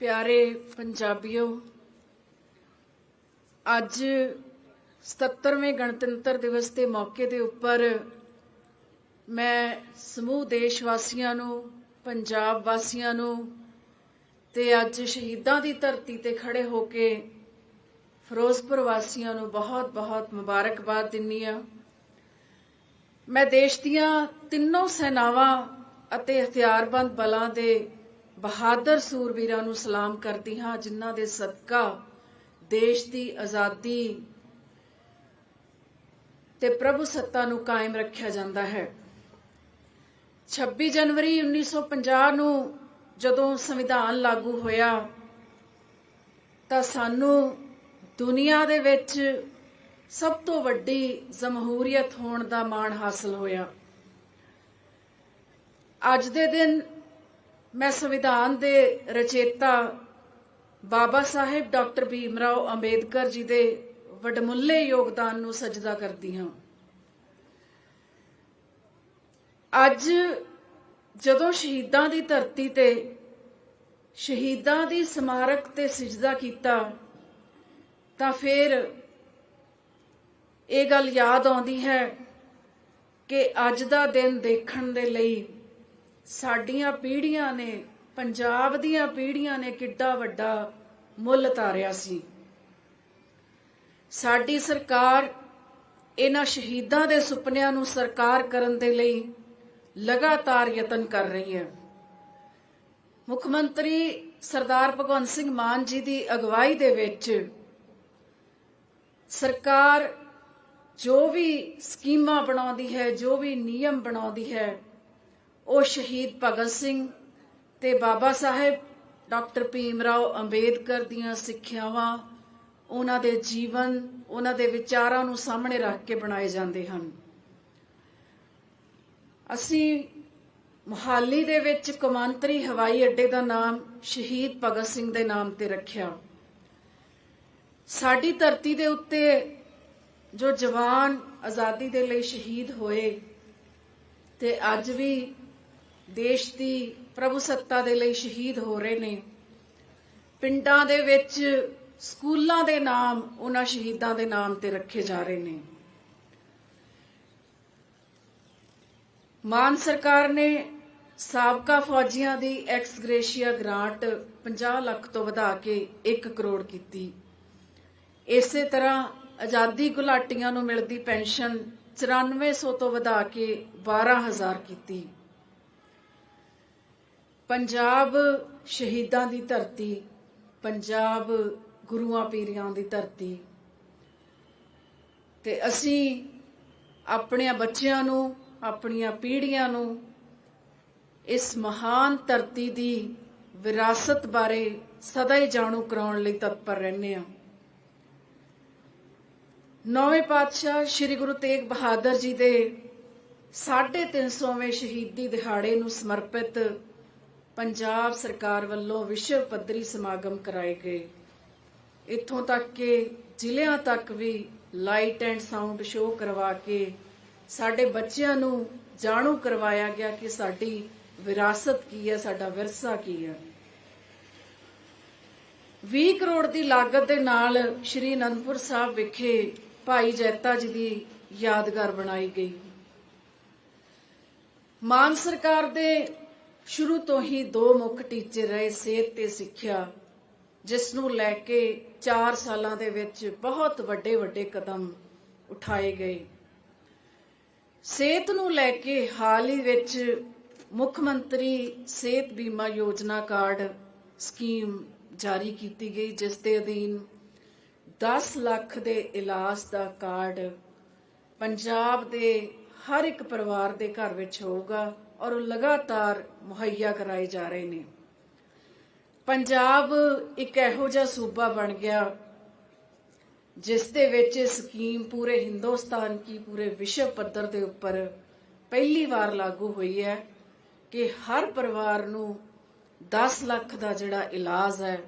ਪਿਆਰੇ ਪੰਜਾਬੀਓ, ਅੱਜ 77ਵੇਂ ਗਣਤੰਤਰ ਦਿਵਸ ਦੇ ਮੌਕੇ ਦੇ ਉੱਪਰ ਮੈਂ ਸਮੂਹ ਦੇਸ਼ ਵਾਸੀਆਂ ਨੂੰ, ਪੰਜਾਬ ਵਾਸੀਆਂ ਨੂੰ ਤੇ ਅੱਜ ਸ਼ਹੀਦਾਂ ਦੀ ਧਰਤੀ ਤੇ ਖੜੇ ਹੋ ਕੇ ਫਿਰੋਜ਼ਪੁਰ ਵਾਸੀਆਂ ਨੂੰ ਬਹੁਤ-ਬਹੁਤ ਮੁਬਾਰਕਬਾਦ ਦਿੰਨੀ ਆ ਮੈਂ ਦੇਸ਼ ਦੀਆਂ ਤਿੰਨੋਂ ਸੈਨਾਵਾਂ ਅਤੇ ਹਥਿਆਰਬੰਦ ਬਲਾਂ ਦੇ ਬਹਾਦਰ ਸੂਰਵੀਰਾਂ ਨੂੰ ਸਲਾਮ ਕਰਦੀ ਹਾਂ, ਜਿਨ੍ਹਾਂ ਦੇ ਸਦਕਾ ਦੇਸ਼ ਦੀ ਆਜ਼ਾਦੀ ਤੇ ਪ੍ਰਭੂ ਸੱਤਾ ਨੂੰ ਕਾਇਮ ਰੱਖਿਆ ਜਾਂਦਾ ਹੈ। 26 ਜਨਵਰੀ 1950 ਨੂੰ ਜਦੋਂ ਸੰਵਿਧਾਨ ਲਾਗੂ ਹੋਇਆ, ਤਾਂ ਸਾਨੂੰ ਦੁਨੀਆ ਦੇ ਵਿੱਚ ਸਭ ਤੋਂ ਵੱਡੀ ਜਮਹੂਰੀਅਤ ਹੋਣ ਦਾ ਮਾਣ ਹਾਸਲ ਹੋਇਆ। ਅੱਜ ਦੇ ਦਿਨ ਮੈਂ ਸੰਵਿਧਾਨ ਦੇ ਰਚੇਤਾ ਬਾਬਾ ਸਾਹਿਬ ਡਾਕਟਰ ਭੀਮ ਰਾਓ ਅੰਬੇਦਕਰ ਜੀ ਦੇ ਵਡਮੁੱਲੇ ਯੋਗਦਾਨ ਨੂੰ ਸਜਦਾ ਕਰਦੀ ਹਾਂ। ਅੱਜ ਜਦੋਂ ਸ਼ਹੀਦਾਂ ਦੀ ਧਰਤੀ ਤੇ ਸ਼ਹੀਦਾਂ ਦੀ ਸਮਾਰਕ ਤੇ ਸਜਦਾ ਕੀਤਾ, ਤਾਂ ਫਿਰ ਇਹ ਗੱਲ ਯਾਦ ਆਉਂਦੀ ਹੈ ਕਿ ਅੱਜ ਦਾ ਦਿਨ ਦੇਖਣ ਦੇ ਲਈ ਸਾਡੀਆਂ ਪੀੜ੍ਹੀਆਂ ਨੇ, ਪੰਜਾਬ ਦੀਆਂ ਪੀੜ੍ਹੀਆਂ ਨੇ ਕਿੱਡਾ ਵੱਡਾ ਮੁੱਲ ਤਾਰਿਆ ਸੀ। ਸਾਡੀ ਸਰਕਾਰ ਇਹਨਾਂ ਸ਼ਹੀਦਾਂ ਦੇ ਸੁਪਨਿਆਂ ਨੂੰ ਸਰਕਾਰ ਕਰਨ ਦੇ ਲਈ ਲਗਾਤਾਰ ਯਤਨ ਕਰ ਰਹੀ ਹੈ। ਮੁੱਖ ਮੰਤਰੀ ਸਰਦਾਰ ਭਗਵੰਤ ਸਿੰਘ ਮਾਨ ਜੀ ਦੀ ਅਗਵਾਈ ਦੇ ਵਿੱਚ ਸਰਕਾਰ ਜੋ ਵੀ ਸਕੀਮਾਂ ਬਣਾਉਂਦੀ ਹੈ, ਜੋ ਵੀ ਨਿਯਮ ਬਣਾਉਂਦੀ ਹੈ ਉਹ ਸ਼ਹੀਦ ਭਗਤ ਸਿੰਘ ਤੇ ਬਾਬਾ ਸਾਹਿਬ, ਡਾਕਟਰ ਭੀਮ ਰਾਓ ਅੰਬੇਦਕਰ ਦੀਆਂ ਸਿੱਖਿਆਵਾਂ, ਉਹਨਾਂ ਦੇ ਜੀਵਨ, ਉਹਨਾਂ ਦੇ ਵਿਚਾਰਾਂ ਨੂੰ ਸਾਹਮਣੇ ਰੱਖ ਕੇ ਬਣਾਏ ਜਾਂਦੇ ਹਨ। ਅਸੀਂ ਮੁਹਾਲੀ ਦੇ ਵਿੱਚ ਕੌਮਾਂਤਰੀ ਹਵਾਈ ਅੱਡੇ ਦਾ ਨਾਮ ਸ਼ਹੀਦ ਭਗਤ ਸਿੰਘ ਦੇ ਨਾਮ ਤੇ ਰੱਖਿਆ। ਸਾਡੀ ਧਰਤੀ ਦੇ ਉੱਤੇ ਜੋ ਜਵਾਨ ਆਜ਼ਾਦੀ ਦੇ ਲਈ ਸ਼ਹੀਦ ਹੋਏ, ਤੇ ਅੱਜ ਵੀ ਦੇਸ਼ ਦੀ ਪ੍ਰਭੂ ਸੱਤਾ ਦੇ ਲਈ ਸ਼ਹੀਦ ਹੋ ਰਹੇ ਨੇ। ਪਿੰਡਾਂ ਦੇ ਵਿੱਚ ਸਕੂਲਾਂ ਦੇ ਨਾਮ ਉਹਨਾਂ ਸ਼ਹੀਦਾਂ ਦੇ ਨਾਮ ਤੇ ਰੱਖੇ ਜਾ ਰਹੇ ਨੇ। ਮਾਨ ਸਰਕਾਰ ਨੇ ਸਾਬਕਾ ਫੌਜੀਆਂ ਦੀ ਐਕਸ ਗ੍ਰੇਸ਼ੀਆ ਗ੍ਰਾਂਟ 50 ਲੱਖ ਤੋਂ ਵਧਾ ਕੇ 1 ਕਰੋੜ ਕੀਤੀ। ਇਸੇ ਤਰ੍ਹਾਂ ਆਜ਼ਾਦੀ ਘੁਲਾਟੀਆਂ ਨੂੰ ਮਿਲਦੀ ਪੈਨਸ਼ਨ 9400 ਤੋਂ ਵਧਾ ਕੇ 12000 ਕੀਤੀ। ਪੰਜਾਬ ਸ਼ਹੀਦਾਂ ਦੀ ਧਰਤੀ, ਪੰਜਾਬ ਗੁਰੂਆਂ ਪੀਰਾਂ ਦੀ ਧਰਤੀ। ਤੇ ਅਸੀਂ ਆਪਣੇ ਬੱਚਿਆਂ ਨੂੰ, ਆਪਣੀਆਂ ਪੀੜ੍ਹੀਆਂ ਨੂੰ ਇਸ ਮਹਾਨ ਧਰਤੀ ਦੀ ਵਿਰਾਸਤ ਬਾਰੇ ਸਦਾ ਹੀ ਜਾਣੂ ਕਰਾਉਣ ਲਈ ਤਤਪਰ ਰਹਿੰਦੇ ਹਾਂ। ਨੌਵੇਂ ਪਾਤਸ਼ਾਹ ਸ੍ਰੀ ਗੁਰੂ ਤੇਗ ਬਹਾਦਰ ਜੀ ਦੇ 350ਵੇਂ ਸ਼ਹੀਦੀ ਦਿਹਾੜੇ ਨੂੰ ਸਮਰਪਿਤ ਪੰਜਾਬ ਸਰਕਾਰ ਵੱਲੋਂ ਵਿਸ਼ਵ ਪੱਧਰੀ ਸਮਾਗਮ ਕਰਾਏ ਗਏ। ਇੱਥੋਂ ਤੱਕ ਕਿ ਜ਼ਿਲ੍ਹਿਆਂ ਤੱਕ ਵੀ ਲਾਈਟ ਐਂਡ ਸਾਊਂਡ ਸ਼ੋਅ ਕਰਵਾ ਕੇ ਸਾਡੇ ਬੱਚਿਆਂ ਨੂੰ ਜਾਣੂ ਕਰਵਾਇਆ ਗਿਆ ਕਿ ਸਾਡੀ ਵਿਰਾਸਤ ਕੀ ਹੈ, ਸਾਡਾ ਵਿਰਸਾ ਕੀ ਹੈ। 20 ਕਰੋੜ ਦੀ ਲਾਗਤ ਦੇ ਨਾਲ ਸ਼੍ਰੀ ਅਨੰਦਪੁਰ ਸਾਹਿਬ ਵਿਖੇ ਭਾਈ ਜੈਤਾ ਜੀ ਦੀ ਯਾਦਗਾਰ ਬਣਾਈ ਗਈ। ਮਾਨ ਸਰਕਾਰ ਦੇ ਸ਼ੁਰੂ ਤੋਂ ਹੀ ਦੋ ਮੁੱਖ ਟੀਚੇ ਰਹੇ ਸਿਹਤ ਤੇ ਸਿੱਖਿਆ ਜਿਸ ਨੂੰ ਲੈ ਕੇ 4 ਸਾਲਾਂ ਦੇ ਵਿੱਚ ਬਹੁਤ ਵੱਡੇ ਵੱਡੇ ਕਦਮ ਉਠਾਏ ਗਏ। ਸਿਹਤ ਨੂੰ ਲੈ ਕੇ ਹਾਲ ਹੀ ਵਿੱਚ ਮੁੱਖ ਮੰਤਰੀ ਸਿਹਤ ਬੀਮਾ ਯੋਜਨਾ ਕਾਰਡ ਸਕੀਮ ਜਾਰੀ ਕੀਤੀ ਗਈ, ਜਿਸ ਦੇ ਅਧੀਨ 10 ਲੱਖ ਦੇ ਇਲਾਜ ਦਾ ਕਾਰਡ ਪੰਜਾਬ ਦੇ ਹਰ ਇੱਕ ਪਰਿਵਾਰ ਦੇ ਘਰ ਵਿੱਚ ਹੋਊਗਾ। ਔਰ ਉਹ ਲਗਾਤਾਰ ਮੁਹੱਈਆ ਕਰਾਏ ਜਾ ਰਹੇ ਨੇ। ਪੰਜਾਬ ਇੱਕ ਇਹੋ ਜਿਹਾ ਸੂਬਾ ਬਣ ਗਿਆ, ਜਿਸ ਦੇ ਵਿੱਚ ਇਹ ਸਕੀਮ ਪੂਰੇ ਹਿੰਦੁਸਤਾਨ ਕੀ ਪੂਰੇ ਵਿਸ਼ਵ ਪੱਧਰ ਦੇ ਉੱਪਰ ਪਹਿਲੀ ਵਾਰ ਲਾਗੂ ਹੋਈ ਹੈ ਕਿ ਹਰ ਪਰਿਵਾਰ ਨੂੰ 10 ਲੱਖ ਦਾ ਜਿਹੜਾ ਇਲਾਜ ਹੈ,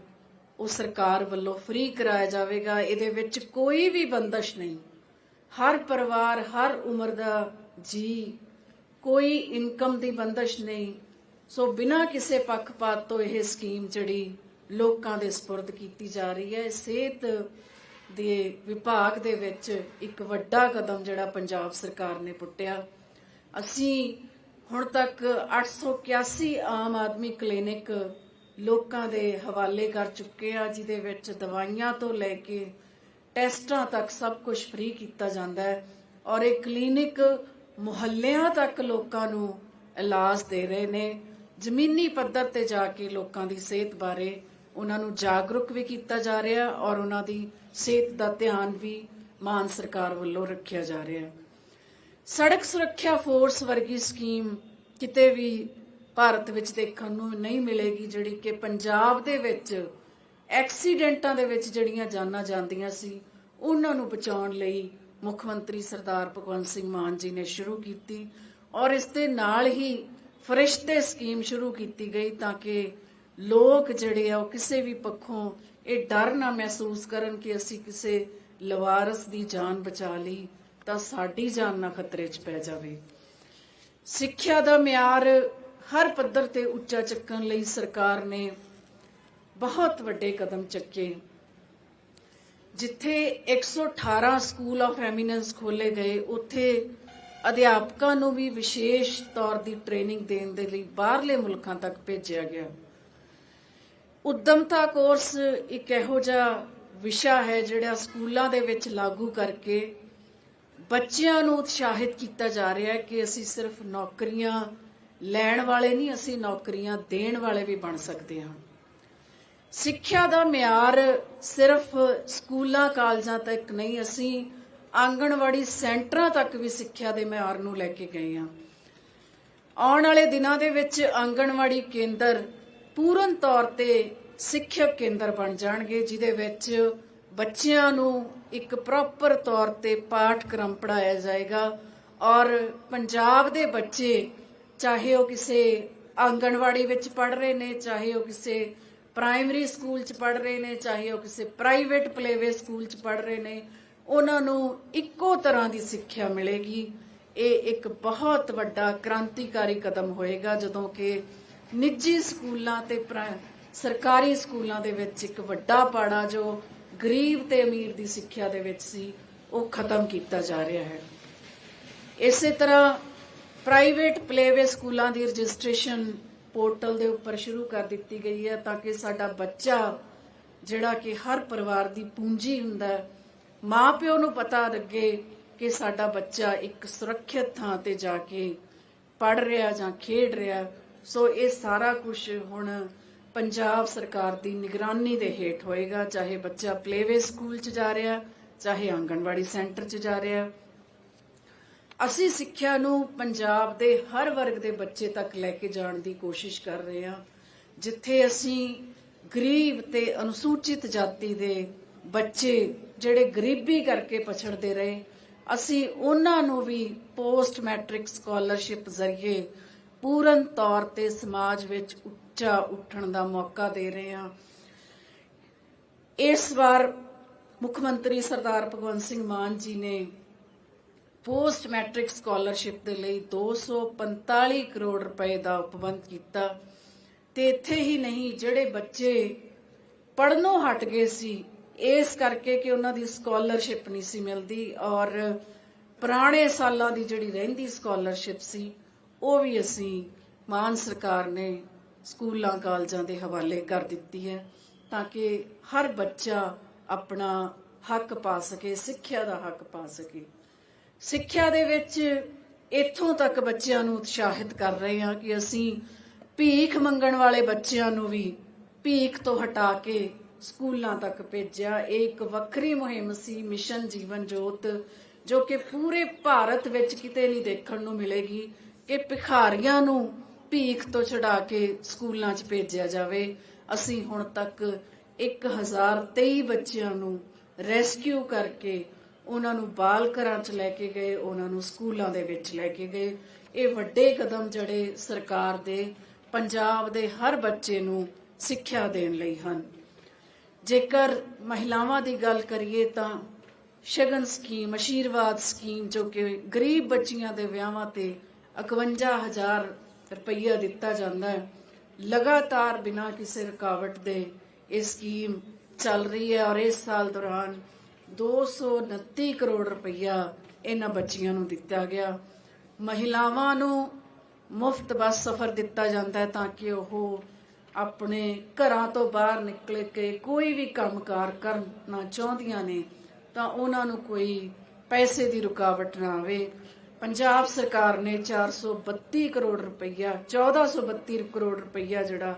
ਉਹ ਸਰਕਾਰ ਵੱਲੋਂ ਫ੍ਰੀ ਕਰਾਇਆ ਜਾਵੇਗਾ। ਇਹਦੇ ਵਿੱਚ ਕੋਈ ਵੀ ਬੰਦਸ਼ ਨਹੀਂ। ਹਰ ਪਰਿਵਾਰ, ਹਰ ਉਮਰ ਦਾ ਜੀ ਕੋਈ ਇਨਕਮ ਦੀ ਬੰਦਸ਼ ਨਹੀਂ। ਸੋ ਬਿਨਾਂ ਕਿਸੇ ਪੱਖਪਾਤ ਤੋਂ ਇਹ ਸਕੀਮ ਜਿਹੜੀ ਲੋਕਾਂ ਦੇ ਸਪੁਰਦ ਕੀਤੀ ਜਾ ਰਹੀ ਹੈ ਸਿਹਤ ਦੇ ਵਿਭਾਗ ਦੇ ਵਿੱਚ ਇੱਕ ਵੱਡਾ ਕਦਮ ਜਿਹੜਾ ਪੰਜਾਬ ਸਰਕਾਰ ਨੇ ਪੁੱਟਿਆ। ਅਸੀਂ ਹੁਣ ਤੱਕ 881 ਆਮ ਆਦਮੀ ਕਲੀਨਿਕ ਲੋਕਾਂ ਦੇ ਹਵਾਲੇ ਕਰ ਚੁੱਕੇ ਆ, ਜਿਹਦੇ ਵਿੱਚ ਦਵਾਈਆਂ ਤੋਂ ਲੈ ਕੇ ਟੈਸਟਾਂ ਤੱਕ ਸਭ ਕੁਝ ਫ੍ਰੀ ਕੀਤਾ ਜਾਂਦਾ ਹੈ। ਔਰ ਇਹ ਕਲੀਨਿਕ ਮੁਹੱਲਿਆਂ ਤੱਕ ਲੋਕਾਂ ਨੂੰ ਇਲਾਜ ਦੇ ਰਹੇ ਨੇ। ਜ਼ਮੀਨੀ ਪੱਧਰ ਤੇ ਜਾ ਕੇ ਲੋਕਾਂ ਦੀ ਸਿਹਤ ਬਾਰੇ ਉਹਨਾਂ ਨੂੰ ਜਾਗਰੂਕ ਵੀ ਕੀਤਾ ਜਾ ਰਿਹਾ ਔਰ ਉਹਨਾਂ ਦੀ ਸਿਹਤ ਦਾ ਧਿਆਨ ਵੀ ਮਾਨ ਸਰਕਾਰ ਵੱਲੋਂ ਰੱਖਿਆ ਜਾ ਰਿਹਾ। ਹੈ ਸੜਕ ਸੁਰੱਖਿਆ ਫੋਰਸ ਵਰਗੀ ਸਕੀਮ ਕਿਤੇ ਵੀ ਭਾਰਤ ਵਿੱਚ ਦੇਖਣ ਨੂੰ ਨਹੀਂ ਮਿਲੇਗੀ, ਜਿਹੜੀ ਕਿ ਪੰਜਾਬ ਦੇ ਵਿੱਚ ਐਕਸੀਡੈਂਟਾਂ ਦੇ ਵਿੱਚ ਜਿਹੜੀਆਂ ਜਾਨਾਂ ਜਾਂਦੀਆਂ ਸੀ, ਉਹਨਾਂ ਨੂੰ ਬਚਾਉਣ ਲਈ ਮੁੱਖ ਮੰਤਰੀ ਸਰਦਾਰ ਭਗਵੰਤ ਸਿੰਘ ਮਾਨ ਜੀ ਨੇ ਸ਼ੁਰੂ ਕੀਤੀ ਔਰ ਇਸ ਦੇ ਨਾਲ ਹੀ ਫਰਿਸ਼ਤੇ ਸਕੀਮ ਸ਼ੁਰੂ ਕੀਤੀ ਗਈ ਤਾਂ ਕਿ ਲੋਕ ਜਿਹੜੇ ਆ ਉਹ ਕਿਸੇ ਵੀ ਪੱਖੋਂ ਇਹ ਡਰ ਨਾ ਮਹਿਸੂਸ ਕਰਨ ਕਿ ਅਸੀਂ ਕਿਸੇ ਲਵਾਰਸ ਦੀ ਜਾਨ ਬਚਾ ਲਈ ਤਾਂ ਸਾਡੀ ਜਾਨ ਨਾ ਖਤਰੇ 'ਚ ਪੈ ਜਾਵੇ। ਸਿੱਖਿਆ ਦਾ ਮਿਆਰ ਹਰ ਪੱਧਰ ਤੇ ਉੱਚਾ ਚੱਕਣ ਲਈ ਸਰਕਾਰ ਨੇ ਬਹੁਤ ਵੱਡੇ ਕਦਮ ਚੱਕੇ। ਜਿੱਥੇ 118 ਸਕੂਲ ਆਫ ਐਮੀਨੈਂਸ ਖੋਲੇ ਗਏ, ਉੱਥੇ ਅਧਿਆਪਕਾਂ ਨੂੰ ਵੀ ਵਿਸ਼ੇਸ਼ ਤੌਰ ਦੀ ਟ੍ਰੇਨਿੰਗ ਦੇਣ ਦੇ ਲਈ ਬਾਹਰਲੇ ਮੁਲਕਾਂ ਤੱਕ ਭੇਜਿਆ ਗਿਆ। ਉਦਮਤਾ ਕੋਰਸ ਇੱਕ ਇਹੋ ਜਿਹਾ ਵਿਸ਼ਾ ਹੈ ਜਿਹੜਾ ਸਕੂਲਾਂ ਦੇ ਵਿੱਚ ਲਾਗੂ ਕਰਕੇ ਬੱਚਿਆਂ ਨੂੰ ਉਤਸ਼ਾਹਿਤ ਕੀਤਾ ਜਾ ਰਿਹਾ ਹੈ ਕਿ ਅਸੀਂ ਸਿਰਫ ਨੌਕਰੀਆਂ ਲੈਣ ਵਾਲੇ ਨਹੀਂ, ਅਸੀਂ ਨੌਕਰੀਆਂ ਦੇਣ ਵਾਲੇ ਵੀ ਬਣ ਸਕਦੇ ਹਾਂ। ਸਿੱਖਿਆ ਦਾ ਮਿਆਰ ਸਿਰਫ ਸਕੂਲਾਂ, ਕਾਲਜਾਂ ਤੱਕ ਨਹੀਂ, ਅਸੀਂ ਆਂਗਣਵਾੜੀ ਸੈਂਟਰਾਂ ਤੱਕ ਵੀ ਸਿੱਖਿਆ ਦੇ ਮਿਆਰ ਨੂੰ ਲੈ ਕੇ ਗਏ ਹਾਂ। ਆਉਣ ਵਾਲੇ ਦਿਨਾਂ ਦੇ ਵਿੱਚ ਆਂਗਣਵਾੜੀ ਕੇਂਦਰ ਪੂਰਨ ਤੌਰ ਤੇ ਸਿੱਖਿਅਕ ਕੇਂਦਰ ਬਣ ਜਾਣਗੇ, ਜਿਹਦੇ ਵਿੱਚ ਬੱਚਿਆਂ ਨੂੰ ਇੱਕ ਪ੍ਰੋਪਰ ਤੌਰ ਤੇ ਪਾਠਕ੍ਰਮ ਪੜਾਇਆ ਜਾਏਗਾ ਔਰ ਪੰਜਾਬ ਦੇ ਬੱਚੇ ਚਾਹੇ ਉਹ ਕਿਸੇ ਆਂਗਣਵਾੜੀ ਵਿੱਚ ਪੜ ਰਹੇ ਨੇ, ਚਾਹੇ ਉਹ ਕਿਸੇ ਪ੍ਰਾਇਮਰੀ ਸਕੂਲ 'ਚ ਪੜ ਰਹੇ ਨੇ, ਚਾਹੇ ਉਹ ਕਿਸੇ ਪ੍ਰਾਈਵੇਟ ਪਲੇਵੇ ਸਕੂਲ 'ਚ ਪੜ ਰਹੇ ਨੇ, ਉਹਨਾਂ ਨੂੰ ਇੱਕੋ ਤਰ੍ਹਾਂ ਦੀ ਸਿੱਖਿਆ ਮਿਲੇਗੀ। ਇਹ ਇੱਕ ਬਹੁਤ ਵੱਡਾ ਕ੍ਰਾਂਤੀਕਾਰੀ ਕਦਮ ਹੋਏਗਾ, ਜਦੋਂ ਕਿ ਨਿੱਜੀ ਸਕੂਲਾਂ ਤੇ ਪ੍ਰਾ- ਸਰਕਾਰੀ ਸਕੂਲਾਂ ਦੇ ਵਿੱਚ ਇੱਕ ਵੱਡਾ ਪਾੜਾ ਜੋ ਗਰੀਬ ਤੇ ਅਮੀਰ ਦੀ ਸਿੱਖਿਆ ਦੇ ਵਿੱਚ ਸੀ, ਉਹ ਖਤਮ ਕੀਤਾ ਜਾ ਰਿਹਾ ਹੈ। ਇਸੇ ਤਰ੍ਹਾਂ ਪ੍ਰਾਈਵੇਟ ਪਲੇਵੇ ਸਕੂਲਾਂ ਦੀ ਰਜਿਸਟ੍ਰੇਸ਼ਨ ਪੋਰਟਲ ਦੇ ਉੱਪਰ ਸ਼ੁਰੂ ਕਰ ਦਿੱਤੀ ਗਈ ਹੈ ਤਾਂ ਕਿ ਸਾਡਾ ਬੱਚਾ, ਜਿਹੜਾ ਕਿ ਹਰ ਪਰਿਵਾਰ ਦੀ ਪੂੰਜੀ ਹੁੰਦਾ ਹੈ, ਮਾਪਿਓ ਨੂੰ ਪਤਾ ਲੱਗੇ ਕਿ ਸਾਡਾ ਬੱਚਾ ਇੱਕ ਸੁਰੱਖਿਅਤ ਥਾਂ ਤੇ ਜਾ ਕੇ ਪੜ ਰਿਹਾ ਜਾਂ ਖੇਡ ਰਿਹਾ ਸੋ ਇਹ ਸਾਰਾ ਕੁਝ ਹੁਣ ਪੰਜਾਬ ਸਰਕਾਰ ਦੀ ਨਿਗਰਾਨੀ ਦੇ ਹੇਠ ਹੋਏਗਾ, ਚਾਹੇ ਬੱਚਾ ਪਲੇਵੇ ਸਕੂਲ 'ਚ ਜਾ ਰਿਹਾ ਚਾਹੇ ਆਂਗਣਵਾੜੀ ਸੈਂਟਰ 'ਚ ਜਾ ਰਿਹਾ ਅਸੀਂ ਸਿੱਖਿਆ ਨੂੰ ਪੰਜਾਬ ਦੇ ਹਰ ਵਰਗ ਦੇ ਬੱਚੇ ਤੱਕ ਲੈ ਕੇ ਜਾਣ ਦੀ ਕੋਸ਼ਿਸ਼ ਕਰ ਰਹੇ ਹਾਂ, ਜਿੱਥੇ ਅਸੀਂ ਗਰੀਬ ਤੇ ਅਨੁਸੂਚਿਤ ਜਾਤੀ ਦੇ ਬੱਚੇ ਜਿਹੜੇ ਗਰੀਬੀ ਕਰਕੇ ਪਛੜਦੇ ਰਹੇ, ਅਸੀਂ ਉਹਨਾਂ ਨੂੰ ਵੀ ਪੋਸਟ ਮੈਟ੍ਰਿਕ ਸਕਾਲਰਸ਼ਿਪ ਜ਼ਰੀਏ ਪੂਰਨ ਤੌਰ ਤੇ ਸਮਾਜ ਵਿੱਚ ਉੱਚਾ ਉੱਠਣ ਦਾ ਮੌਕਾ ਦੇ ਰਹੇ ਹਾਂ। ਇਸ ਵਾਰ ਮੁੱਖ ਮੰਤਰੀ ਸਰਦਾਰ ਭਗਵੰਤ ਸਿੰਘ ਮਾਨ ਜੀ ਨੇ ਪੋਸਟ ਮੈਟ੍ਰਿਕ ਸਕਾਲਰਸ਼ਿਪ ਦੇ ਲਈ 245 ਕਰੋੜ ਰੁਪਏ ਦਾ ਉਪਬੰਧ ਕੀਤਾ ਤੇ ਇੱਥੇ ਹੀ ਨਹੀਂ, ਜਿਹੜੇ ਬੱਚੇ ਪੜਨੋਂ ਹਟ ਗਏ ਸੀ, ਇਸ ਕਰਕੇ ਕਿ ਉਹਨਾਂ ਦੀ ਸਕਾਲਰਸ਼ਿਪ ਨਹੀਂ ਸੀ ਮਿਲਦੀ ਔਰ ਪੁਰਾਣੇ ਸਾਲਾਂ ਦੀ ਜਿਹੜੀ ਰਹਿੰਦੀ ਸਕਾਲਰਸ਼ਿਪ ਸੀ, ਉਹ ਵੀ ਅਸੀਂ ਮਾਨ ਸਰਕਾਰ ਨੇ ਸਕੂਲਾਂ, ਕਾਲਜਾਂ ਦੇ ਹਵਾਲੇ ਕਰ ਦਿੱਤੀ ਹੈ ਤਾਂ ਕਿ ਹਰ ਬੱਚਾ ਆਪਣਾ ਹੱਕ ਪਾ ਸਕੇ, ਸਿੱਖਿਆ ਦਾ ਹੱਕ ਪਾ ਸਕੇ। ਸਿੱਖਿਆ ਦੇ ਵਿੱਚ ਇੱਥੋਂ ਤੱਕ ਬੱਚਿਆਂ ਨੂੰ ਉਤਸ਼ਾਹਿਤ ਕਰ ਰਹੇ ਹਾਂ ਕਿ ਅਸੀਂ ਭੀਖ ਮੰਗਣ ਵਾਲੇ ਬੱਚਿਆਂ ਨੂੰ ਵੀ ਭੀਖ ਤੋਂ ਹਟਾ ਕੇ ਸਕੂਲਾਂ ਤੱਕ ਭੇਜਿਆ। ਇਹ ਇੱਕ ਵੱਖਰੀ ਮੁਹਿੰਮ ਸੀ, ਮਿਸ਼ਨ ਜੀਵਨ ਜੋਤ, ਜੋ ਕਿ ਪੂਰੇ ਭਾਰਤ ਵਿੱਚ ਕਿਤੇ ਨਹੀਂ ਦੇਖਣ ਨੂੰ ਮਿਲੇਗੀ ਕਿ ਭਿਖਾਰੀਆਂ ਨੂੰ ਭੀਖ ਤੋਂ ਛਡਾ ਕੇ ਸਕੂਲਾਂ 'ਚ ਭੇਜਿਆ ਜਾਵੇ। ਅਸੀਂ ਹੁਣ ਤੱਕ 1023 ਬੱਚਿਆਂ ਨੂੰ ਰੈਸਕਿਊ ਕਰਕੇ ਉਹਨਾਂ ਨੂੰ ਬਾਲ ਘਰਾਂ 'ਚ ਲੈ ਕੇ ਗਏ, ਉਹਨਾਂ ਨੂੰ ਸਕੂਲਾਂ ਦੇ ਵਿੱਚ ਲੈ ਕੇ ਗਏ। ਇਹ ਵੱਡੇ ਕਦਮ ਜਿਹੜੇ ਸਰਕਾਰ ਦੇ, ਪੰਜਾਬ ਦੇ ਹਰ ਬੱਚੇ ਨੂੰ ਸਿੱਖਿਆ ਦੇਣ ਲਈ ਹਨ। ਜੇਕਰ ਮਹਿਲਾਵਾਂ ਦੀ ਗੱਲ ਕਰੀਏ ਤਾਂ ਸ਼ਗਨ ਸਕੀਮ, ਅਸ਼ੀਰਵਾਦ ਸਕੀਮ, ਜੋ ਕਿ ਗਰੀਬ ਬੱਚੀਆਂ ਦੇ ਵਿਆਹਾਂ ਤੇ 51000 ਰੁਪਈਆ ਦਿੱਤਾ ਜਾਂਦਾ ਹੈ, ਲਗਾਤਾਰ ਬਿਨਾਂ ਕਿਸੇ ਰੁਕਾਵਟ ਦੇ ਇਹ ਸਕੀਮ ਚੱਲ ਰਹੀ ਹੈ ਔਰ ਇਸ ਸਾਲ ਦੌਰਾਨ 229 ਕਰੋੜ ਰੁਪਈਆ ਇਹਨਾਂ ਬੱਚੀਆਂ ਨੂੰ ਦਿੱਤਾ ਗਿਆ। ਮਹਿਲਾਵਾਂ ਨੂੰ ਮੁਫਤ ਬੱਸ ਸਫ਼ਰ ਦਿੱਤਾ ਜਾਂਦਾ ਹੈ ਤਾਂ ਕਿ ਉਹ ਆਪਣੇ ਘਰਾਂ ਤੋਂ ਬਾਹਰ ਨਿਕਲ ਕੇ ਕੋਈ ਵੀ ਕੰਮਕਾਰ ਕਰਨਾ ਚਾਹੁੰਦੀਆਂ ਨੇ, ਤਾਂ ਉਹਨਾਂ ਨੂੰ ਕੋਈ ਪੈਸੇ ਦੀ ਰੁਕਾਵਟ ਨਾ ਆਵੇ। ਪੰਜਾਬ ਸਰਕਾਰ ਨੇ 432 ਕਰੋੜ ਰੁਪਈਆ 1432 ਕਰੋੜ ਰੁਪਈਆ ਜਿਹੜਾ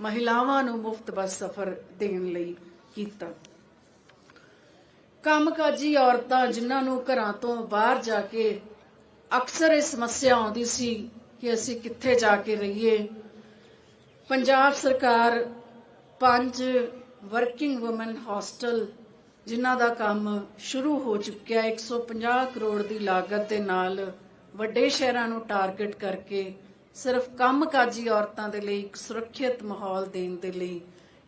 ਮਹਿਲਾਵਾਂ ਨੂੰ ਮੁਫਤ ਬੱਸ ਸਫ਼ਰ ਦੇਣ ਲਈ ਕੀਤਾ। ਕੰਮਕਾਜੀ ਔਰਤਾਂ ਜਿਨ੍ਹਾਂ ਨੂੰ ਘਰਾਂ ਤੋਂ ਬਾਹਰ ਜਾ ਕੇ ਅਕਸਰ ਇਹ ਸਮੱਸਿਆ ਆਉਂਦੀ ਸੀ ਕਿ ਅਸੀਂ ਕਿੱਥੇ ਜਾ ਕੇ ਰਹੀਏ। ਪੰਜਾਬ ਸਰਕਾਰ ਪੰਜ ਵਰਕਿੰਗ ਔਮਨ ਹੋਸਟਲ ਜਿਨ੍ਹਾਂ ਦਾ ਕੰਮ ਸ਼ੁਰੂ ਹੋ ਚੁੱਕਿਆ ਹੈ। 150 ਕਰੋੜ ਦੀ ਲਾਗਤ ਦੇ ਨਾਲ ਵੱਡੇ ਸ਼ਹਿਰਾਂ ਨੂੰ ਟਾਰਗੇਟ ਕਰਕੇ ਸਿਰਫ ਕੰਮਕਾਜੀ ਔਰਤਾਂ ਦੇ ਲਈ ਇੱਕ ਸੁਰੱਖਿਅਤ ਮਾਹੌਲ ਦੇਣ ਦੇ ਲਈ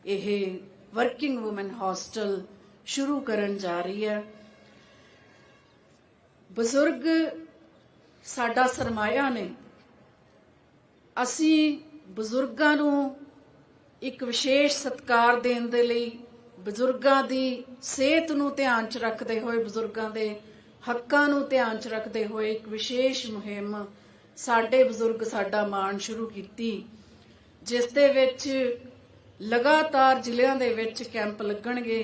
ਇਹ ਵਰਕਿੰਗ ਔਮਨ ਹੋਸਟਲ ਸ਼ੁਰੂ ਕਰਨ ਜਾ ਰਹੀ ਹੈ। ਬਜ਼ੁਰਗ ਸਾਡਾ ਸਰਮਾਇਆ ਨੇ, ਅਸੀਂ ਬਜ਼ੁਰਗਾਂ ਨੂੰ ਇੱਕ ਵਿਸ਼ੇਸ਼ ਸਤਿਕਾਰ ਦੇਣ ਦੇ ਲਈ ਬਜ਼ੁਰਗਾਂ ਦੀ ਸਿਹਤ ਨੂੰ ਧਿਆਨ 'ਚ ਰੱਖਦੇ ਹੋਏ, ਬਜ਼ੁਰਗਾਂ ਦੇ ਹੱਕਾਂ ਨੂੰ ਧਿਆਨ 'ਚ ਰੱਖਦੇ ਹੋਏ ਇੱਕ ਵਿਸ਼ੇਸ਼ ਮੁਹਿੰਮ ਸਾਡੇ ਬਜ਼ੁਰਗ, ਸਾਡਾ ਮਾਣ ਸ਼ੁਰੂ ਕੀਤੀ, ਜਿਸ ਦੇ ਵਿੱਚ ਲਗਾਤਾਰ ਜ਼ਿਲ੍ਹਿਆਂ ਦੇ ਵਿੱਚ ਕੈਂਪ ਲੱਗਣਗੇ।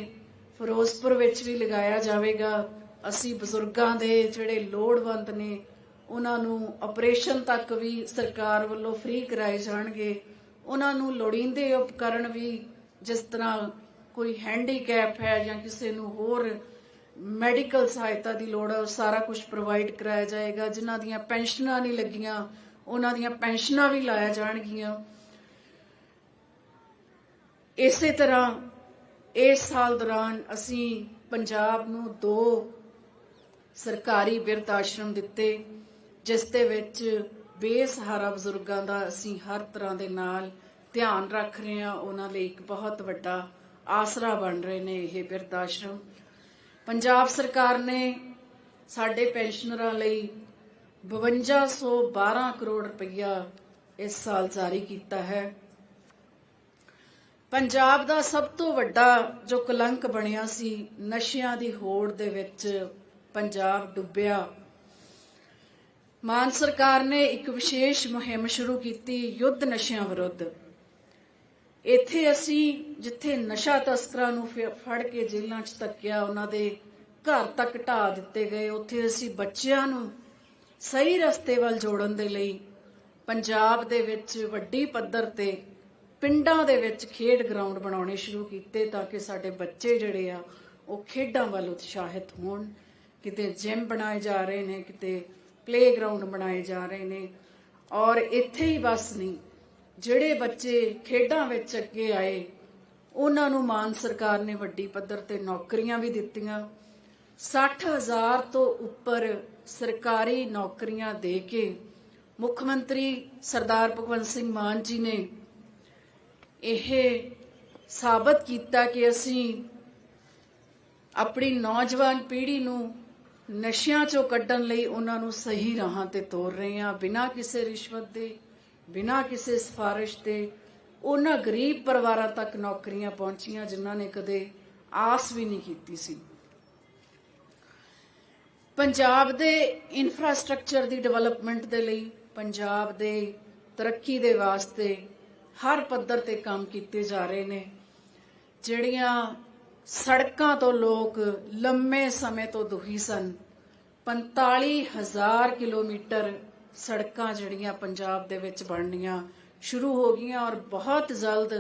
ਫਿਰੋਜ਼ਪੁਰ ਵਿੱਚ ਵੀ ਲਗਾਇਆ ਜਾਵੇਗਾ। ਅਸੀਂ ਬਜ਼ੁਰਗਾਂ ਦੇ ਜਿਹੜੇ ਲੋੜਵੰਦ ਨੇ, ਉਹਨਾਂ ਨੂੰ ਆਪਰੇਸ਼ਨ ਤੱਕ ਵੀ ਸਰਕਾਰ ਵੱਲੋਂ ਫ੍ਰੀ ਕਰਾਏ ਜਾਣਗੇ। ਉਹਨਾਂ ਨੂੰ ਲੋੜੀਂਦੇ ਉਪਕਰਨ ਵੀ, ਜਿਸ ਤਰ੍ਹਾਂ ਕੋਈ ਹੈਂਡੀਕੈਪ ਹੈ ਜਾਂ ਕਿਸੇ ਨੂੰ ਹੋਰ ਮੈਡੀਕਲ ਸਹਾਇਤਾ ਦੀ ਲੋੜ ਹੈ, ਉਹ ਸਾਰਾ ਕੁਝ ਪ੍ਰੋਵਾਈਡ ਕਰਾਇਆ ਜਾਏਗਾ। ਜਿਨ੍ਹਾਂ ਦੀਆਂ ਪੈਨਸ਼ਨਾਂ ਨਹੀਂ ਲੱਗੀਆਂ, ਉਹਨਾਂ ਦੀਆਂ ਪੈਨਸ਼ਨਾਂ ਵੀ ਲਾਇਆ ਜਾਣਗੀਆਂ। ਇਸੇ ਤਰ੍ਹਾਂ ਇਸ ਸਾਲ ਦੌਰਾਨ ਅਸੀਂ ਪੰਜਾਬ ਨੂੰ ਦੋ ਸਰਕਾਰੀ ਬਿਰਧ ਆਸ਼ਰਮ ਦਿੱਤੇ, ਜਿਸ ਦੇ ਵਿੱਚ ਬੇਸਹਾਰਾ ਬਜ਼ੁਰਗਾਂ ਦਾ ਅਸੀਂ ਹਰ ਤਰ੍ਹਾਂ ਦੇ ਨਾਲ ਧਿਆਨ ਰੱਖ ਰਹੇ ਹਾਂ। ਉਹਨਾਂ ਲਈ ਇੱਕ ਬਹੁਤ ਵੱਡਾ ਆਸਰਾ ਬਣ ਰਹੇ ਨੇ ਇਹ ਬਿਰਧ ਆਸ਼ਰਮ। ਪੰਜਾਬ ਸਰਕਾਰ ਨੇ ਸਾਡੇ ਪੈਨਸ਼ਨਰਾਂ ਲਈ 5212 ਕਰੋੜ ਰੁਪਈਆ ਇਸ ਸਾਲ ਜਾਰੀ ਕੀਤਾ ਹੈ। ਪੰਜਾਬ ਦਾ ਸਭ ਤੋਂ ਵੱਡਾ ਜੋ ਕਲੰਕ ਬਣਿਆ ਸੀ, ਨਸ਼ਿਆਂ ਦੀ ਹੋੜ ਦੇ ਵਿੱਚ ਪੰਜਾਬ ਡੁੱਬਿਆ। ਮਾਨ ਸਰਕਾਰ ਨੇ ਇੱਕ ਵਿਸ਼ੇਸ਼ ਮੁਹਿੰਮ ਸ਼ੁਰੂ ਕੀਤੀ, ਯੁੱਧ ਨਸ਼ਿਆਂ ਵਿਰੁੱਧ। ਇੱਥੇ ਅਸੀਂ ਜਿੱਥੇ ਨਸ਼ਾ ਤਸਕਰਾਂ ਨੂੰ ਫੜ ਕੇ ਜੇਲ੍ਹਾਂ 'ਚ ਧੱਕਿਆ, ਉਹਨਾਂ ਦੇ ਘਰ ਤੱਕ ਢਾ ਦਿੱਤੇ ਗਏ। ਉੱਥੇ ਅਸੀਂ ਬੱਚਿਆਂ ਨੂੰ ਸਹੀ ਰਸਤੇ ਵੱਲ ਜੋੜਨ ਦੇ ਲਈ ਪੰਜਾਬ ਦੇ ਵਿੱਚ ਵੱਡੀ ਪੱਧਰ ਤੇ ਪਿੰਡਾਂ ਦੇ ਵਿੱਚ ਖੇਡ ਗਰਾਊਂਡ ਬਣਾਉਣੇ ਸ਼ੁਰੂ ਕੀਤੇ ਤਾਂ ਕਿ ਸਾਡੇ ਬੱਚੇ ਜਿਹੜੇ ਆ, ਉਹ ਖੇਡਾਂ ਵੱਲ ਉਤਸ਼ਾਹਿਤ ਹੋਣ। ਕਿਤੇ ਜਿਮ ਬਣਾਏ ਜਾ ਰਹੇ ਨੇ, ਕਿਤੇ ਪਲੇਗਰਾਉਂਡ ਬਣਾਏ ਜਾ ਰਹੇ ਨੇ। ਔਰ ਇੱਥੇ ਹੀ ਬਸ ਨਹੀਂ, ਜਿਹੜੇ ਬੱਚੇ ਖੇਡਾਂ ਵਿੱਚ ਅੱਗੇ ਆਏ, ਉਹਨਾਂ ਨੂੰ ਮਾਨ ਸਰਕਾਰ ਨੇ ਵੱਡੀ ਪੱਧਰ ਤੇ ਨੌਕਰੀਆਂ ਵੀ ਦਿੱਤੀਆਂ। 60000 ਤੋਂ ਉੱਪਰ ਸਰਕਾਰੀ ਨੌਕਰੀਆਂ ਦੇ ਕੇ ਮੁੱਖ ਮੰਤਰੀ ਸਰਦਾਰ ਭਗਵੰਤ ਸਿੰਘ ਮਾਨ ਜੀ ਨੇ ਇਹ ਸਾਬਤ ਕੀਤਾ ਕਿ ਅਸੀਂ ਆਪਣੀ ਨੌਜਵਾਨ ਪੀੜ੍ਹੀ ਨੂੰ ਨਸ਼ਿਆਂ ਚੋਂ ਕੱਢਣ ਲਈ ਉਹਨਾਂ ਨੂੰ ਸਹੀ ਰਾਹਾਂ ਤੇ ਤੋਰ ਰਹੇ ਹਾਂ। ਬਿਨਾਂ ਕਿਸੇ ਰਿਸ਼ਵਤ ਦੇ, ਬਿਨਾਂ ਕਿਸੇ ਸਿਫਾਰਿਸ਼ ਦੇ ਉਹਨਾਂ ਗਰੀਬ ਪਰਿਵਾਰਾਂ ਤੱਕ ਨੌਕਰੀਆਂ ਪਹੁੰਚੀਆਂ ਜਿਨ੍ਹਾਂ ਨੇ ਕਦੇ ਆਸ ਵੀ ਨਹੀਂ ਕੀਤੀ ਸੀ। ਪੰਜਾਬ ਦੇ ਇਨਫਰਾਸਟ੍ਰਕਚਰ ਦੀ ਡਿਵੈਲਪਮੈਂਟ ਦੇ ਲਈ, ਪੰਜਾਬ ਦੇ ਤਰੱਕੀ ਦੇ ਵਾਸਤੇ ਹਰ ਪੱਧਰ ਤੇ ਕੰਮ ਕੀਤੇ ਜਾ ਰਹੇ ਨੇ, ਜਿਹੜੀਆਂ ਸੜਕਾਂ ਤੋਂ ਲੋਕ ਲੰਮੇ ਸਮੇਂ ਤੋਂ ਦੁਖੀ ਸਨ। 45000 ਕਿਲੋਮੀਟਰ ਸੜਕਾਂ ਜਿਹੜੀਆਂ ਪੰਜਾਬ ਦੇ ਵਿੱਚ ਬਣਨੀਆਂ ਸ਼ੁਰੂ ਹੋ ਗਈਆਂ ਔਰ ਬਹੁਤ ਜਲਦ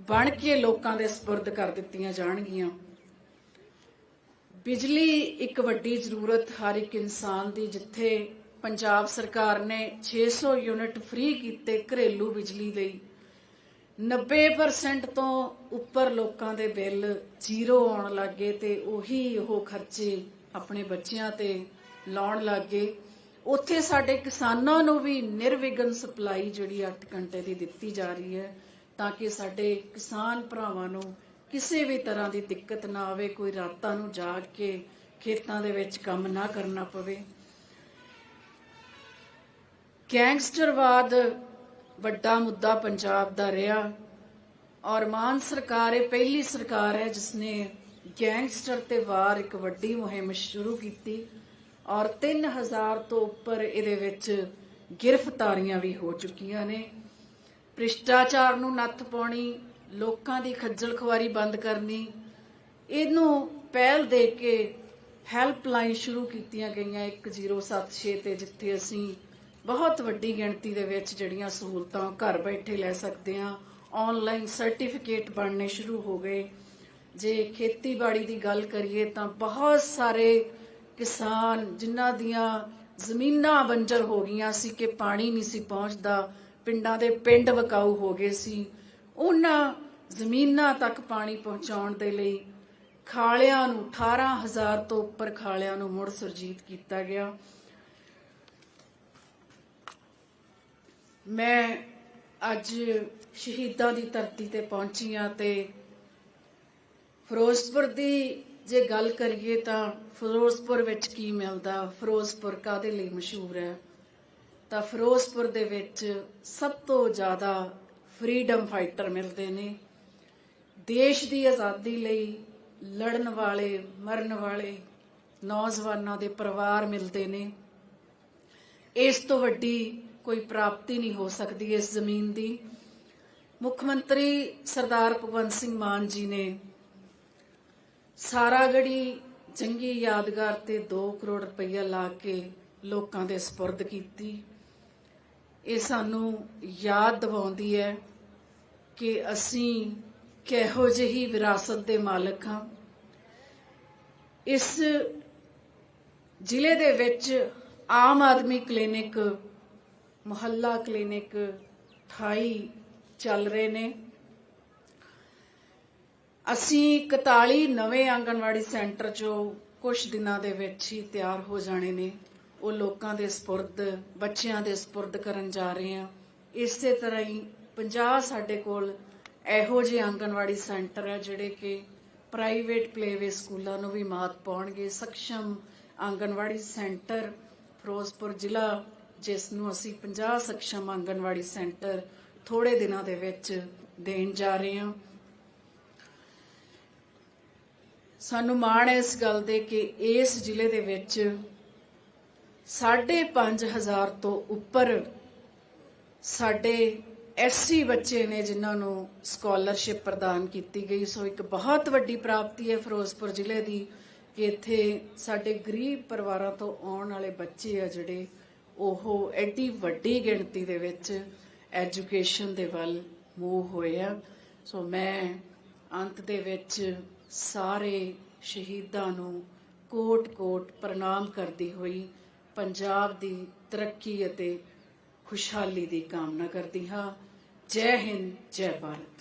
ਬਣ ਕੇ ਲੋਕਾਂ ਦੇ ਸਪੁਰਦ ਕਰ ਦਿੱਤੀਆਂ ਜਾਣਗੀਆਂ। ਬਿਜਲੀ ਇੱਕ ਵੱਡੀ ਜ਼ਰੂਰਤ ਹਰ ਇੱਕ ਇਨਸਾਨ ਦੀ, ਜਿੱਥੇ ਪੰਜਾਬ ਸਰਕਾਰ ਨੇ 600 ਯੂਨਿਟ ਫ੍ਰੀ ਕੀਤੇ ਘਰੇਲੂ ਬਿਜਲੀ ਲਈ। 90% ਤੋਂ ਉੱਪਰ ਲੋਕਾਂ ਦੇ ਬਿੱਲ ਜ਼ੀਰੋ ਆਉਣ ਲੱਗੇ ਤੇ ਉਹੀ ਉਹ ਖਰਚੇ ਆਪਣੇ ਬੱਚਿਆਂ ਤੇ ਲਾਉਣ ਲੱਗੇ। ਉੱਥੇ ਸਾਡੇ ਕਿਸਾਨਾਂ ਨੂੰ ਵੀ ਨਿਰਵਿਘਨ ਸਪਲਾਈ ਜਿਹੜੀ 8 ਘੰਟੇ ਦੀ ਦਿੱਤੀ ਜਾ ਰਹੀ ਹੈ ਤਾਂ ਕਿ ਸਾਡੇ ਕਿਸਾਨ ਭਰਾਵਾਂ ਨੂੰ ਕਿਸੇ ਵੀ ਤਰ੍ਹਾਂ ਦੀ ਦਿੱਕਤ ਨਾ ਆਵੇ, ਕੋਈ ਰਾਤਾਂ ਨੂੰ ਜਾਗ ਕੇ ਖੇਤਾਂ ਦੇ ਵਿੱਚ ਕੰਮ ਨਾ ਕਰਨਾ ਪਵੇ। ਗੈਂਗਸਟਰਵਾਦ ਵੱਡਾ ਮੁੱਦਾ ਪੰਜਾਬ ਦਾ ਰਿਹਾ ਔਰ ਮਾਨ ਸਰਕਾਰ ਇਹ ਪਹਿਲੀ ਸਰਕਾਰ ਹੈ ਜਿਸ ਨੇ ਗੈਂਗਸਟਰ ਤੇ ਵਾਰ ਇੱਕ ਵੱਡੀ ਮੁਹਿੰਮ ਸ਼ੁਰੂ ਕੀਤੀ ਔਰ 3000 ਤੋਂ ਉੱਪਰ ਇਹਦੇ ਵਿੱਚ ਗ੍ਰਿਫਤਾਰੀਆਂ ਵੀ ਹੋ ਚੁੱਕੀਆਂ ਨੇ। ਭ੍ਰਿਸ਼ਟਾਚਾਰ ਨੂੰ ਨੱਥ ਪਾਉਣੀ, ਲੋਕਾਂ ਦੀ ਖੱਜਲ ਖੁਆਰੀ ਬੰਦ ਕਰਨੀ, ਇਹਨੂੰ ਪਹਿਲ ਦੇ ਕੇ ਹੈਲਪਲਾਈਨ ਸ਼ੁਰੂ ਕੀਤੀਆਂ ਗਈਆਂ 1076 ਤੇ ਜਿੱਥੇ ਅਸੀਂ ਬਹੁਤ ਵੱਡੀ ਗਿਣਤੀ ਦੇ ਵਿੱਚ ਜਿਹੜੀਆਂ ਸਹੂਲਤਾਂ ਘਰ ਬੈਠੇ ਲੈ ਸਕਦੇ ਹਾਂ। ਆਨਲਾਈਨ ਸਰਟੀਫਿਕੇਟ ਬਣਨੇ ਸ਼ੁਰੂ ਹੋ ਗਏ। ਜੇ ਖੇਤੀਬਾੜੀ ਦੀ ਗੱਲ ਕਰੀਏ ਤਾਂ ਬਹੁਤ ਸਾਰੇ ਕਿਸਾਨ ਜਿਨ੍ਹਾਂ ਦੀਆਂ ਜ਼ਮੀਨਾਂ ਬੰਜਰ ਹੋ ਗਈਆਂ ਸੀ ਕਿ ਪਾਣੀ ਨਹੀਂ ਸੀ ਪਹੁੰਚਦਾ, ਪਿੰਡਾਂ ਦੇ ਪਿੰਡ ਵਕਾਊ ਹੋ ਗਏ ਸੀ। ਉਹਨਾਂ ਜ਼ਮੀਨਾਂ ਤੱਕ ਪਾਣੀ ਪਹੁੰਚਾਉਣ ਦੇ ਲਈ ਖਾਲਿਆਂ ਨੂੰ 18000 ਤੋਂ ਉੱਪਰ ਖਾਲਿਆਂ ਨੂੰ ਮੁੜ ਸੁਰਜੀਤ ਕੀਤਾ ਗਿਆ। ਮੈਂ ਅੱਜ ਸ਼ਹੀਦਾਂ ਦੀ ਧਰਤੀ ਤੇ ਪਹੁੰਚੀ ਹਾਂ ਤੇ ਫਿਰੋਜ਼ਪੁਰ ਦੀ ਜੇ ਗੱਲ ਕਰੀਏ ਤਾਂ ਫਿਰੋਜ਼ਪੁਰ ਵਿੱਚ ਕੀ ਮਿਲਦਾ, ਫਿਰੋਜ਼ਪੁਰ ਕਾਦੇ ਲਈ ਮਸ਼ਹੂਰ ਹੈ? ਤਾਂ ਫਿਰੋਜ਼ਪੁਰ ਦੇ ਵਿੱਚ ਸਭ ਤੋਂ ਜ਼ਿਆਦਾ ਫਰੀडम ਫਾਈਟਰ ਮਿਲਦੇ ਨੇ। ਦੇਸ਼ ਦੀ ਆਜ਼ਾਦੀ ਲਈ ਲੜਨ ਵਾਲੇ, ਮਰਨ ਵਾਲੇ ਨੌਜਵਾਨਾਂ ਦੇ ਪਰਿਵਾਰ ਮਿਲਦੇ ਨੇ। ਇਸ ਤੋਂ ਵੱਡੀ ਕੋਈ ਪ੍ਰਾਪਤੀ ਨਹੀਂ ਹੋ ਸਕਦੀ ਇਸ ਜ਼ਮੀਨ ਦੀ। ਮੁੱਖ ਮੰਤਰੀ ਸਰਦਾਰ ਭਗਵੰਤ ਸਿੰਘ ਮਾਨ ਜੀ ਨੇ ਸਾਰਾਗੜੀ ਚੰਗੀ ਯਾਦਗਾਰ ਤੇ 2 ਕਰੋੜ ਰੁਪਈਆ ਲਾ ਕੇ ਲੋਕਾਂ ਦੇ ਸਪੁਰਦ ਕੀਤੀ। ਇਹ ਸਾਨੂੰ ਯਾਦ ਦਿਵਾਉਂਦੀ ਹੈ ਕਿ ਅਸੀਂ ਕਿਹੋ ਜਿਹੀ ਵਿਰਾਸਤ ਦੇ ਮਾਲਕ ਹਾਂ। ਇਸ ਜ਼ਿਲ੍ਹੇ ਦੇ ਵਿੱਚ ਆਮ ਆਦਮੀ ਕਲੀਨਿਕ ਮੁਹੱਲਾ ਕਲੀਨਿਕ 28 ਚੱਲ ਰਹੇ ਨੇ। ਅਸੀਂ 41 ਨਵੇਂ ਆਂਗਣਵਾੜੀ ਸੈਂਟਰ ਜੋ ਕੁਝ ਦਿਨਾਂ ਦੇ ਵਿੱਚ ਹੀ ਤਿਆਰ ਹੋ ਜਾਣੇ ਨੇ। ਉਹ ਲੋਕਾਂ ਦੇ ਸਪੁਰਦ, ਬੱਚਿਆਂ ਦੇ ਸਪੁਰਦ ਕਰਨ ਜਾ ਰਹੇ ਹਾਂ। ਇਸੇ ਤਰ੍ਹਾਂ ਹੀ 50 ਸਾਡੇ ਕੋਲ ਇਹੋ ਜਿਹੇ ਆਂਗਣਵਾੜੀ ਸੈਂਟਰ ਆ ਜਿਹੜੇ ਕਿ ਪ੍ਰਾਈਵੇਟ ਪਲੇਵੇ ਸਕੂਲਾਂ ਨੂੰ ਵੀ ਮਾਤ ਪਾਉਣਗੇ। ਸક્ષਮ ਆਂਗਣਵਾੜੀ ਸੈਂਟਰ, ਫਿਰੋਜ਼ਪੁਰ ਜ਼ਿਲ੍ਹਾ ਜਿਸ ਨੂੰ ਅਸੀਂ 50 ਸક્ષਮ ਆਂਗਣਵਾੜੀ ਸੈਂਟਰ ਥੋੜੇ ਦਿਨਾਂ ਦੇ ਵਿੱਚ ਦੇਣ ਜਾ ਰਹੇ ਹਾਂ। ਸਾਨੂੰ ਮਾਣ ਹੈ ਇਸ ਗੱਲ ਦੇ ਕਿ ਇਸ ਜ਼ਿਲ੍ਹੇ ਦੇ ਵਿੱਚ 5.5000 ਤੋਂ ਉੱਪਰ ਸਾਡੇ ਐਸਸੀ ਬੱਚੇ ਨੇ ਜਿਨ੍ਹਾਂ ਨੂੰ ਸਕਾਲਰਸ਼ਿਪ ਪ੍ਰਦਾਨ ਕੀਤੀ ਗਈ। ਸੋ ਇੱਕ ਬਹੁਤ ਵੱਡੀ ਪ੍ਰਾਪਤੀ ਹੈ ਫਿਰੋਜ਼ਪੁਰ ਜ਼ਿਲ੍ਹੇ ਦੀ ਕਿ ਇੱਥੇ ਸਾਡੇ ਗਰੀਬ ਪਰਿਵਾਰਾਂ ਤੋਂ ਆਉਣ ਵਾਲੇ ਬੱਚੇ ਆ ਜਿਹੜੇ ਉਹ ਐਡੀ ਵੱਡੀ ਗਿਣਤੀ ਦੇ ਵਿੱਚ ਐਜੂਕੇਸ਼ਨ ਦੇ ਵੱਲ ਮੂਵ ਹੋਏ ਆ। ਸੋ ਮੈਂ ਅੰਤ ਦੇ ਵਿੱਚ ਸਾਰੇ ਸ਼ਹੀਦਾਂ ਨੂੰ ਕੋਟ-ਕੋਟ ਪ੍ਰਣਾਮ ਕਰਦੀ ਹੋਈ ਪੰਜਾਬ ਦੀ ਤਰੱਕੀ ਅਤੇ ਖੁਸ਼ਹਾਲੀ ਦੀ ਕਾਮਨਾ ਕਰਦੀ ਹਾਂ। ਜੈ ਹਿੰਦ, ਜੈ ਭਾਰਤ।